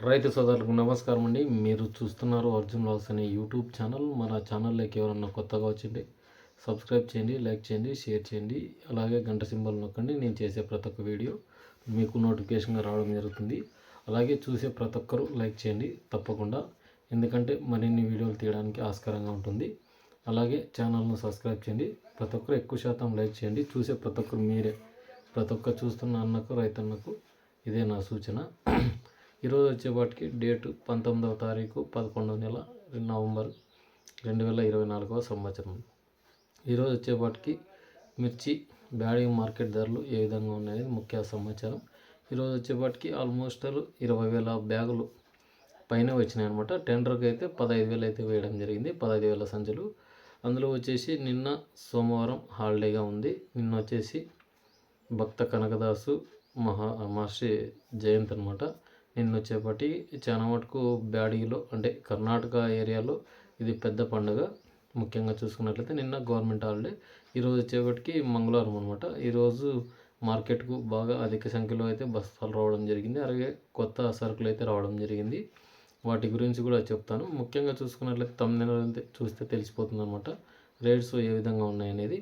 రైతు సోదరులకు నమస్కారం అండి. మీరు చూస్తున్నారు అర్జున్ లాల్స్ అనే యూట్యూబ్ ఛానల్. మన ఛానల్లోకి ఎవరన్నా కొత్తగా వచ్చింది సబ్స్క్రైబ్ చేయండి లైక్ చేయండి షేర్ చేయండి. అలాగే గంట సింబల్ నొక్కండి. నేను చేసే ప్రతి ఒక్క వీడియో మీకు నోటిఫికేషన్గా రావడం జరుగుతుంది. అలాగే చూసే ప్రతి ఒక్కరు లైక్ చేయండి తప్పకుండా. ఎందుకంటే మరిన్ని వీడియోలు తీయడానికి ఆస్కారంగా ఉంటుంది. అలాగే ఛానల్ను సబ్స్క్రైబ్ చేయండి. ప్రతి ఒక్కరు ఎక్కువ శాతం లైక్ చేయండి. చూసే ప్రతి ఒక్కరు మీరే. ప్రతి ఒక్క చూస్తున్న అన్నకు రైతన్నకు ఇదే నా సూచన. ఈరోజు వచ్చేపాటికి డేటు పంతొమ్మిదవ తారీఖు పదకొండవ నెల నవంబర్ రెండు వేల ఇరవై నాలుగవ సంవత్సరం. ఈరోజు వచ్చేపాటికి మిర్చి బ్యాడీ మార్కెట్ ధరలు ఏ విధంగా ఉన్నాయని ముఖ్య సమాచారం. ఈరోజు వచ్చేపాటికి ఆల్మోస్ట్ ఇరవై వేల బ్యాగులు పైన వచ్చినాయి అనమాట టెండర్కి అయితే పదహైదు వేలు అయితే వేయడం జరిగింది పదహైదు వేల సంచులు. అందులో వచ్చేసి నిన్న సోమవారం హాలిడేగా ఉంది. నిన్న వచ్చేసి భక్త కనకదాసు మహా మహర్షి జయంతి అనమాట నిన్న వచ్చేపటి చాలా మటుకు బ్యాడీలో అంటే కర్ణాటక ఏరియాలో ఇది పెద్ద పండుగ. ముఖ్యంగా చూసుకున్నట్లయితే నిన్న గవర్నమెంట్ హాలిడే. ఈరోజు వచ్చేపటికి మంగళవారం అనమాట ఈరోజు మార్కెట్కు బాగా అధిక సంఖ్యలో అయితే బస్తాలు రావడం జరిగింది. అలాగే కొత్త సరుకులు అయితే రావడం జరిగింది. వాటి గురించి కూడా చెప్తాను. ముఖ్యంగా చూసుకున్నట్లయితే తొమ్మిది చూస్తే తెలిసిపోతుంది అనమాట రేట్స్ ఏ విధంగా ఉన్నాయనేది.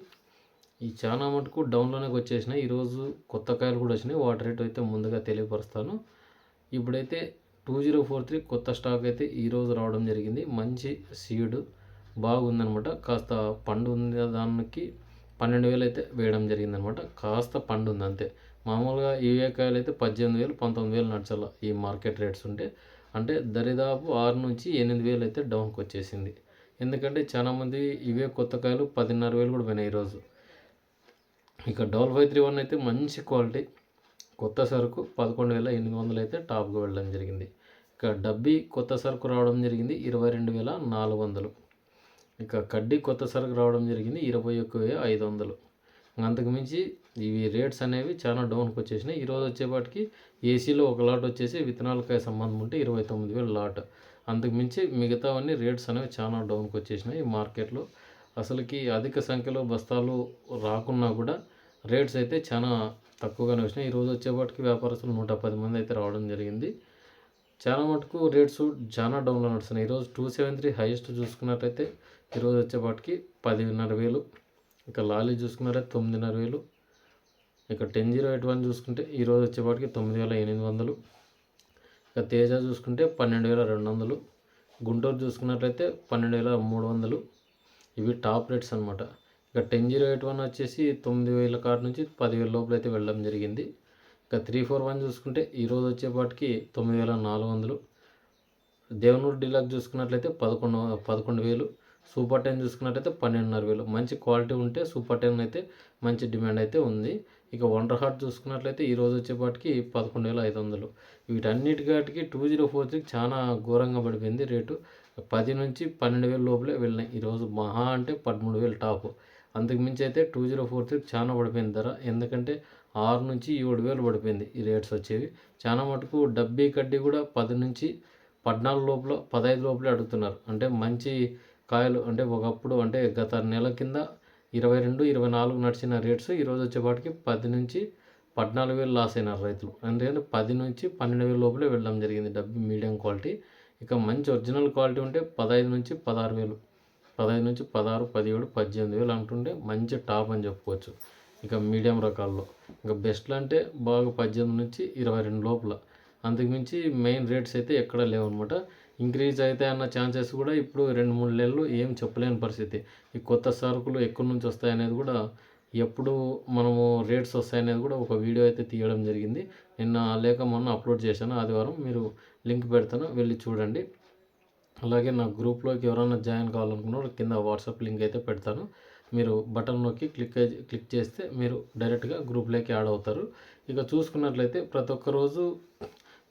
ఈ చాలా మటుకు డౌన్లోనే వచ్చేసినాయి. ఈరోజు కొత్త కాయలు కూడా వచ్చినాయి. వాటి రేట్ అయితే ముందుగా తెలియపరుస్తాను. ఇప్పుడైతే టూ జీరో ఫోర్ త్రీ కొత్త స్టాక్ అయితే ఈరోజు రావడం జరిగింది. మంచి సీడ్ బాగుందనమాట కాస్త పండు ఉంది దానికి పన్నెండు వేలు అయితే వేయడం జరిగిందనమాట కాస్త పండు ఉంది అంతే. మామూలుగా ఇవే కాయలు అయితే పద్దెనిమిది వేలు పంతొమ్మిది వేలు నడచాల ఈ మార్కెట్ రేట్స్ ఉంటే అంటే దరిదాపు ఆరు నుంచి ఎనిమిది వేలు అయితే డౌన్కి వచ్చేసింది. ఎందుకంటే చాలామంది ఇవే కొత్త కాయలు పదిన్నర వేలు కూడా పోయినాయి ఈరోజు ఇక డబల్ ఫైవ్ త్రీ వన్ అయితే మంచి క్వాలిటీ కొత్త సరుకు పదకొండు వేల ఎనిమిది వందలు అయితే టాప్గా వెళ్ళడం జరిగింది. ఇక డబ్బీ కొత్త సరుకు రావడం జరిగింది ఇరవై రెండు వేల నాలుగు వందలు. ఇక కడ్డీ కొత్త సరుకు రావడం జరిగింది ఇరవై ఒక్క వేల ఐదు వందలు. అంతకుమించి ఇవి రేట్స్ అనేవి చాలా డౌన్కి వచ్చేసినాయి. ఈరోజు వచ్చేపాటికి ఏసీలో ఒక లాట్ వచ్చేసి విత్తనాలకాయ సంబంధం ఉంటే ఇరవై తొమ్మిది వేల లాట్. అంతకుమించి మిగతావన్నీ రేట్స్ అనేవి చాలా డౌన్కి వచ్చేసినాయి మార్కెట్లో. అసలుకి అధిక సంఖ్యలో బస్తాలు రాకున్నా కూడా రేట్స్ అయితే చాలా తక్కువగానే వచ్చినాయి. ఈరోజు వచ్చేపాటికి వ్యాపారస్తులు నూట పది మంది అయితే రావడం జరిగింది. చాలా మటుకు రేట్స్ చాలా డౌన్లో నడుస్తున్నాయి. ఈరోజు టూ సెవెన్ త్రీ హైయెస్ట్ చూసుకున్నట్టయితే ఈరోజు వచ్చేపాటికి పదిన్నర వేలు ఇక లాలీ చూసుకున్నారైతే తొమ్మిదిన్నర వేలు ఇక టెన్ జీరో ఎయిట్ వన్ చూసుకుంటే ఈరోజు వచ్చేపాటికి తొమ్మిది వేల ఎనిమిది వందలు ఇక తేజ చూసుకుంటే పన్నెండు వేల రెండు వందలు గుంటూరు చూసుకున్నట్లయితే పన్నెండు వేల మూడు వందలు. ఇవి టాప్ రేట్స్ అనమాట ఇక టెన్ జీరో ఎయిట్ వన్ వచ్చేసి తొమ్మిది వేల కార్డు నుంచి పదివేల లోపల అయితే వెళ్ళడం జరిగింది. ఇక త్రీ ఫోర్ వన్ చూసుకుంటే ఈరోజు వచ్చేపాటికి తొమ్మిది వేల నాలుగు వందలు. దేవనూరు డిలాక్ చూసుకున్నట్లయితే పదకొండు పదకొండు వేలు. సూపర్ టెన్ చూసుకున్నట్లయితే పన్నెండున్నర వేలు. మంచి క్వాలిటీ ఉంటే సూపర్ టెన్ అయితే మంచి డిమాండ్ అయితే ఉంది. ఇక వండర్ హార్ట్ చూసుకున్నట్లయితే ఈరోజు వచ్చేపాటికి పదకొండు వేల ఐదు వందలు. వీటన్నిటికాటికి టూ జీరో ఫోర్ త్రీ చాలా ఘోరంగా పడిపోయింది రేటు. పది నుంచి పన్నెండు వేల లోపలే వెళ్ళినాయి. ఈరోజు మహా అంటే పదమూడు వేలు టాప్. అంతకుమించి అయితే టూ జీరో ఫోర్ త్రీ చాలా పడిపోయింది ధర. ఎందుకంటే ఆరు నుంచి ఏడు వేలు పడిపోయింది ఈ రేట్స్ వచ్చేవి. చాలా మటుకు డబ్బీ కడ్డీ కూడా పది నుంచి పద్నాలుగు లోపల పదహైదు లోపలే అడుగుతున్నారు. అంటే మంచి కాయలు అంటే ఒకప్పుడు అంటే గత నెల కింద ఇరవై రెండు ఇరవై నాలుగు నడిచిన రేట్స్ ఈరోజు వచ్చేపాటికి పది నుంచి పద్నాలుగు వేలు లాస్ అయినారు రైతులు. ఎందుకంటే పది నుంచి పన్నెండు వేల లోపలే వెళ్ళడం జరిగింది డబ్బు మీడియం క్వాలిటీ. ఇక మంచి ఒరిజినల్ క్వాలిటీ ఉంటే పదహైదు నుంచి పదహారు వేలు పదహైదు నుంచి పదహారు పదిహేడు పద్దెనిమిది వేలు అంటుంటే మంచి టాప్ అని చెప్పుకోవచ్చు. ఇక మీడియం రకాల్లో. ఇంకా బెస్ట్లు అంటే బాగా పద్దెనిమిది నుంచి ఇరవై రెండు లోపల. అంతకుమించి మెయిన్ రేట్స్ అయితే ఎక్కడ లేవన్నమాట. ఇంక్రీజ్ అయితే అన్న ఛాన్సెస్ కూడా ఇప్పుడు రెండు మూడు నెలలు ఏం చెప్పలేని పరిస్థితి. ఈ కొత్త సరుకులు ఎక్కడి నుంచి వస్తాయనేది కూడా ఎప్పుడు మనము రేట్స్ వస్తాయనేది కూడా ఒక వీడియో అయితే తీయడం జరిగింది. నిన్న లేక మొన్న అప్లోడ్ చేశాను. ఆదివారం మీరు లింక్ పెడతాను వెళ్ళి చూడండి. అలాగే నా గ్రూప్లోకి ఎవరైనా జాయిన్ కావాలనుకున్నారో కింద వాట్సాప్ లింక్ అయితే పెడతాను. మీరు బటన్ నొక్కి క్లిక్ క్లిక్ చేస్తే మీరు డైరెక్ట్గా గ్రూప్లోకి యాడ్ అవుతారు. ఇక చూసుకున్నట్లయితే ప్రతి ఒక్క రోజు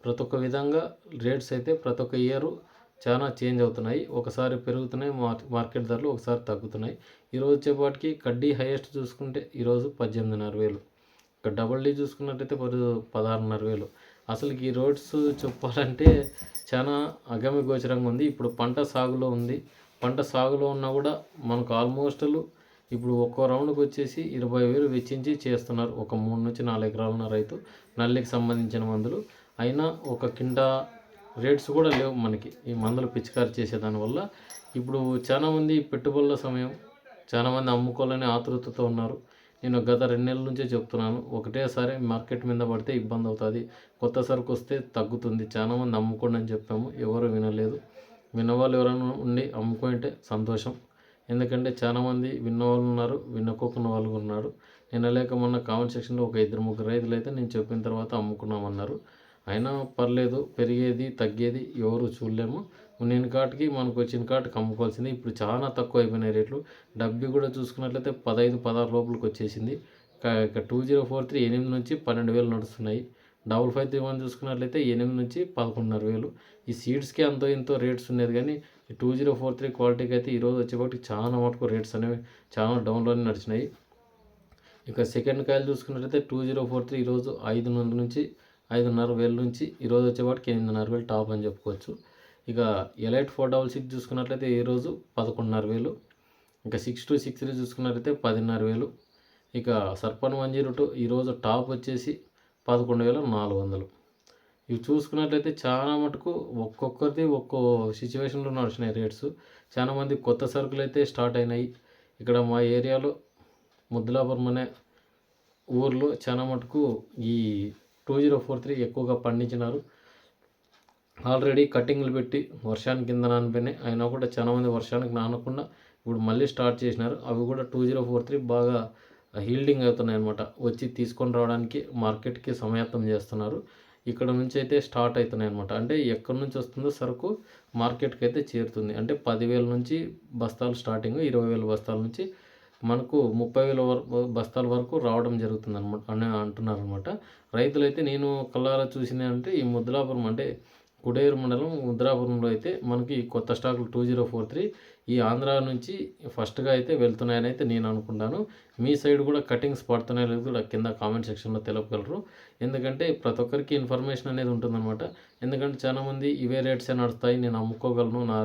ప్రతి ఒక్క విధంగా రేట్స్ అయితే ప్రతి ఒక్క ఇయర్ చాలా చేంజ్ అవుతున్నాయి. ఒకసారి పెరుగుతున్నాయి మార్కెట్ ధరలు ఒకసారి తగ్గుతున్నాయి. ఈరోజు వచ్చేపాటికి కడ్డీ హైయెస్ట్ చూసుకుంటే ఈరోజు పద్దెనిమిదిన్నర వేలు. ఇక డబల్ డీ చూసుకున్నట్టయితే పదహారున్నర వేలు. అసలు ఈ రోడ్స్ చెప్పాలంటే చాలా అగమ్య గోచరంగా ఉంది. ఇప్పుడు పంట సాగులో ఉంది. పంట సాగులో ఉన్నా కూడా మనకు ఆల్మోస్టులు ఇప్పుడు ఒక్కో రౌండ్కి వచ్చేసి ఇరవై వేలు వెచ్చించి చేస్తున్నారు. ఒక మూడు నుంచి నాలుగు ఎకరాలున్న రైతు నల్లికి సంబంధించిన మందులు. అయినా ఒక కింట రేట్స్ కూడా లేవు మనకి. ఈ మందులు పిచికారి చేసేదానివల్ల ఇప్పుడు చాలామంది పెట్టుబడుల సమయం చాలామంది అమ్ముకోవాలని ఆతృతతో ఉన్నారు. నేను గత రెండు నెలల నుంచే చెప్తున్నాను ఒకటేసారి మార్కెట్ మీద పడితే ఇబ్బంది అవుతుంది. కొత్త సరుకు వస్తే తగ్గుతుంది. చాలామంది అమ్ముకోండి అని చెప్పాము. ఎవరు వినలేదు. విన్నవాళ్ళు ఎవరైనా ఉండి అమ్ముకుంటే సంతోషం. ఎందుకంటే చాలామంది విన్నవాళ్ళు ఉన్నారు విన్నకోకున్న వాళ్ళు ఉన్నారు. నిన్న లేక మొన్న కామెంట్ సెక్షన్లో ఒక ఇద్దరు ముగ్గురు రైతులు అయితే నేను చెప్పిన తర్వాత అమ్ముకున్నామన్నారు. అయినా పర్లేదు పెరిగేది తగ్గేది ఎవరు చూడలేము. నేను కాటికి మనకు వచ్చిన కాటికి అమ్ముకోవాల్సింది. ఇప్పుడు చాలా తక్కువ అయిపోయినాయి రేట్లు. డబ్బి కూడా చూసుకున్నట్లయితే పదహైదు పదహారు లోపలికి వచ్చేసింది. ఇక టూ జీరో ఫోర్ త్రీ ఎనిమిది నుంచి పన్నెండు వేలు నడుస్తున్నాయి. డబుల్ ఫైవ్ త్రీ వన్ చూసుకున్నట్లయితే ఎనిమిది నుంచి పదకొండున్నర వేలు. ఈ సీడ్స్కి అంతో ఎంతో రేట్స్ ఉండేది కానీ టూ జీరో ఫోర్ త్రీ క్వాలిటీకి అయితే ఈరోజు వచ్చేప్పటికి చాలా మటుకు రేట్స్ అనేవి చాలా డౌన్లోనే నడిచినాయి. ఇక సెకండ్ కాయలు చూసుకున్నట్లయితే టూ జీరో ఫోర్ త్రీ ఈరోజు ఐదు నుంచి ఐదున్నర వేల నుంచి ఈరోజు వచ్చేవాటికి ఎనిమిదిన్నర వేలు టాప్ అని చెప్పుకోవచ్చు. ఇక ఎలైట్ ఫోర్ డబల్ సిక్స్ చూసుకున్నట్లయితే ఈరోజు పదకొండున్నర వేలు. ఇంకా సిక్స్ టూ సిక్స్ త్రీ చూసుకున్నట్లయితే పదిన్నర వేలు. ఇక సర్పన్ వన్ జీరో టూ ఈరోజు టాప్ వచ్చేసి పదకొండు వేల నాలుగు వందలు. ఇవి చూసుకున్నట్లయితే చాలా మటుకు ఒక్కొక్కరిది ఒక్కో సిచ్యువేషన్లో నడిచినాయి రేట్స్. చాలామంది కొత్త సరుకులు అయితే స్టార్ట్ అయినాయి. ఇక్కడ మా ఏరియాలో ముద్దులాపురం అనే ఊర్లో చాలా మటుకు ఈ టూ జీరో ఫోర్ త్రీ ఎక్కువగా పండించినారు. ఆల్రెడీ కటింగ్లు పెట్టి వర్షానికి కింద నానిపోయినాయి. అయినా కూడా చాలామంది వర్షానికి నానకుండా ఇప్పుడు మళ్ళీ స్టార్ట్ చేసినారు. అవి కూడా టూ జీరో ఫోర్ త్రీ బాగా హీల్డింగ్ అవుతున్నాయి అనమాట వచ్చి తీసుకొని రావడానికి మార్కెట్కి సమయత్తం చేస్తున్నారు. ఇక్కడ నుంచి అయితే స్టార్ట్ అవుతున్నాయి అనమాట అంటే ఎక్కడి నుంచి వస్తుందో సరుకు మార్కెట్కి అయితే చేరుతుంది. అంటే పదివేల నుంచి బస్తాలు స్టార్టింగ్ ఇరవై వేల బస్తాల నుంచి మనకు ముప్పై వేల వరకు బస్తాల వరకు రావడం జరుగుతుంది అనమాట అని అంటున్నారు అనమాట రైతులైతే నేను కళ్ళారా చూసిన అంటే ఈ ముద్రాపురం అంటే కుడేరు మండలం ముద్రాపురంలో అయితే మనకి కొత్త స్టాకులు టూ జీరో ఫోర్ త్రీ ఈ ఆంధ్ర నుంచి ఫస్ట్గా అయితే వెళ్తున్నాయని అయితే నేను అనుకుంటాను. మీ సైడ్ కూడా కటింగ్స్ పడుతున్నాయో లేదు కూడా కింద కామెంట్ సెక్షన్లో తెలపగలరు. ఎందుకంటే ప్రతి ఒక్కరికి ఇన్ఫర్మేషన్ అనేది ఉంటుందన్నమాట. ఎందుకంటే చాలామంది ఇవే రేట్సే నడుస్తాయి నేను అమ్ముకోగలను నా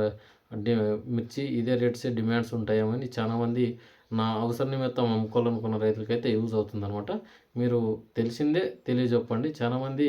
మిర్చి ఇదే రేట్సే డిమాండ్స్ ఉంటాయేమని చాలామంది నా అవసర నిమిత్తం అమ్ముకోవాలనుకున్న రైతులకైతే యూజ్ అవుతుందన్నమాట. మీరు తెలిసిందే తెలియజెప్పండి. చాలామంది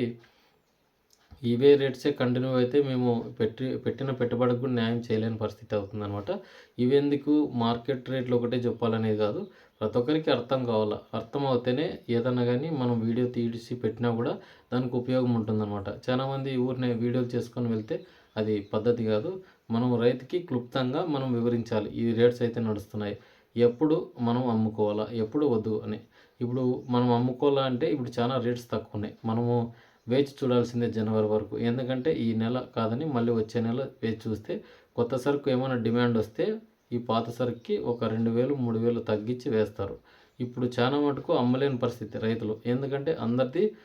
ఇవే రేట్సే కంటిన్యూ అయితే మేము పెట్టి పెట్టిన పెట్టుబడికి కూడా న్యాయం చేయలేని పరిస్థితి అవుతుందన్నమాట. ఇవెందుకు మార్కెట్ రేట్లు ఒకటే చెప్పాలనేది కాదు. ప్రతి ఒక్కరికి అర్థం కావాలా? అర్థం అవుతేనే ఏదన్నా కానీ మనం వీడియో తీసి పెట్టినా కూడా దానికి ఉపయోగం ఉంటుందన్నమాట. చాలామంది ఊరిని వీడియోలు చేసుకొని వెళ్తే అది పద్ధతి కాదు. మనం రైతుకి క్లుప్తంగా మనం వివరించాలి. ఈ రేట్స్ అయితే నడుస్తున్నాయి. ఎప్పుడు మనం అమ్ముకోవాలా? ఎప్పుడు వద్దు అని. ఇప్పుడు మనం అమ్ముకోవాలా అంటే ఇప్పుడు చాలా రేట్స్ తక్కువ ఉన్నాయి మనము వేచి చూడాల్సిందే జనవరి వరకు. ఎందుకంటే ఈ నెల కాదని మళ్ళీ వచ్చే నెల వేచి చూస్తే కొత్త సరుకు ఏమైనా డిమాండ్ వస్తే ఈ పాత సరుకుకి ఒక రెండు వేలు మూడు వేలు తగ్గించి వేస్తారు. ఇప్పుడు చాలా మటుకు అమ్మలేని పరిస్థితి రైతులు. ఎందుకంటే అందరిది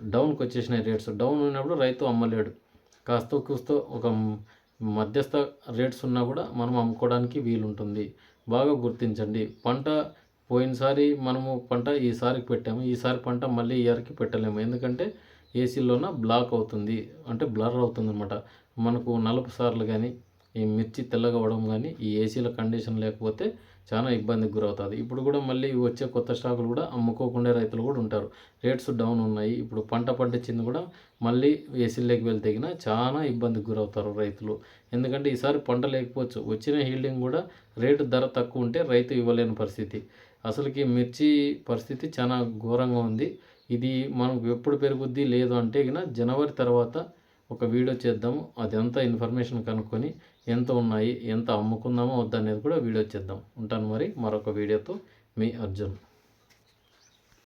డౌన్కి వచ్చేసినాయి రేట్స్. డౌన్ ఉన్నప్పుడు రైతు అమ్మలేడు. కాస్త కూస్తో ఒక మధ్యస్థ రేట్స్ ఉన్నా కూడా మనం అమ్ముకోవడానికి వీలుంటుంది. బాగా గుర్తించండి. పంట పోయినసారి మనము పంట ఈసారికి పెట్టాము. ఈసారి పంట మళ్ళీ ఇయర్కి పెట్టలేము. ఎందుకంటే ఏసీలోన బ్లాక్ అవుతుంది. అంటే బ్లర్ అవుతుంది అనమాట మనకు నలుపు సార్లు కానీ ఈ మిర్చి తెల్లగా అవ్వడం కానీ ఈ ఏసీల కండిషన్ లేకపోతే చాలా ఇబ్బందికి గురవుతుంది. ఇప్పుడు కూడా మళ్ళీ వచ్చే కొత్త స్టాకులు కూడా అమ్ముకోకుండా రైతులు కూడా ఉంటారు. రేట్స్ డౌన్ ఉన్నాయి. ఇప్పుడు పంట పండించింది కూడా మళ్ళీ ఏసీలోకి వెళ్తే చాలా ఇబ్బందికి గురవుతారు రైతులు. ఎందుకంటే ఈసారి పంట లేకపోవచ్చు. వచ్చిన హీల్డింగ్ కూడా రేటు ధర తక్కువ ఉంటే రైతు ఇవ్వలేని పరిస్థితి. అసలుకి మిర్చి పరిస్థితి చాలా ఘోరంగా ఉంది. ఇది మనకు ఎప్పుడు పెరుగుద్ది లేదు అంటే జనవరి తర్వాత ఒక వీడియో చేద్దాము. అదంతా ఇన్ఫర్మేషన్ కనుక్కొని ఎంత ఉన్నాయి ఎంత అమ్ముకుందామో వద్దనేది కూడా వీడియో చేద్దాం. ఉంటాను మరి మరొక వీడియోతో. మీ అర్జున్.